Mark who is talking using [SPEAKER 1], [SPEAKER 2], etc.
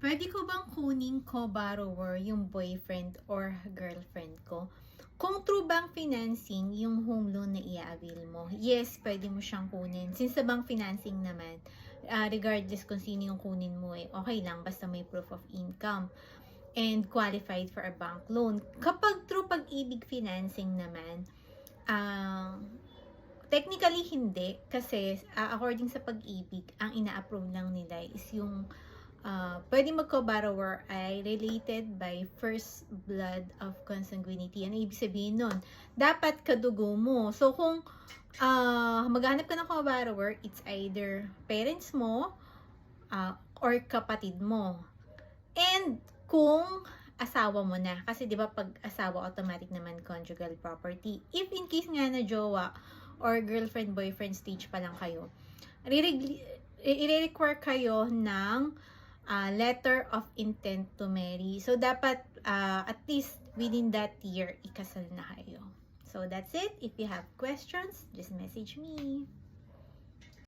[SPEAKER 1] Pwede ko bang kunin ko borrower yung boyfriend or girlfriend ko? Kung true bank financing yung home loan na i-avail mo, yes, pwede mo siyang kunin. Since sa bank financing naman, ah, regardless kung sino yung kunin mo, eh, okay lang basta may proof of income and qualified for a bank loan. Kapag true pag-ibig financing naman, ah, technically hindi kasi ah, according sa pag-ibig, ang ina-approve lang nila is yung uh, pwede magko-borrower ay related by first blood of consanguinity. Ano ibig sabihin nun? Dapat kadugo mo. So, kung uh, maghanap ka ng co-borrower, it's either parents mo uh, or kapatid mo. And kung asawa mo na. Kasi di ba pag asawa, automatic naman conjugal property. If in case nga na jowa or girlfriend, boyfriend stage pa lang kayo, i-require kayo ng uh, letter of intent to marry. So, dapat uh, at least within that year, ikasal na kayo. So, that's it. If you have questions, just message me.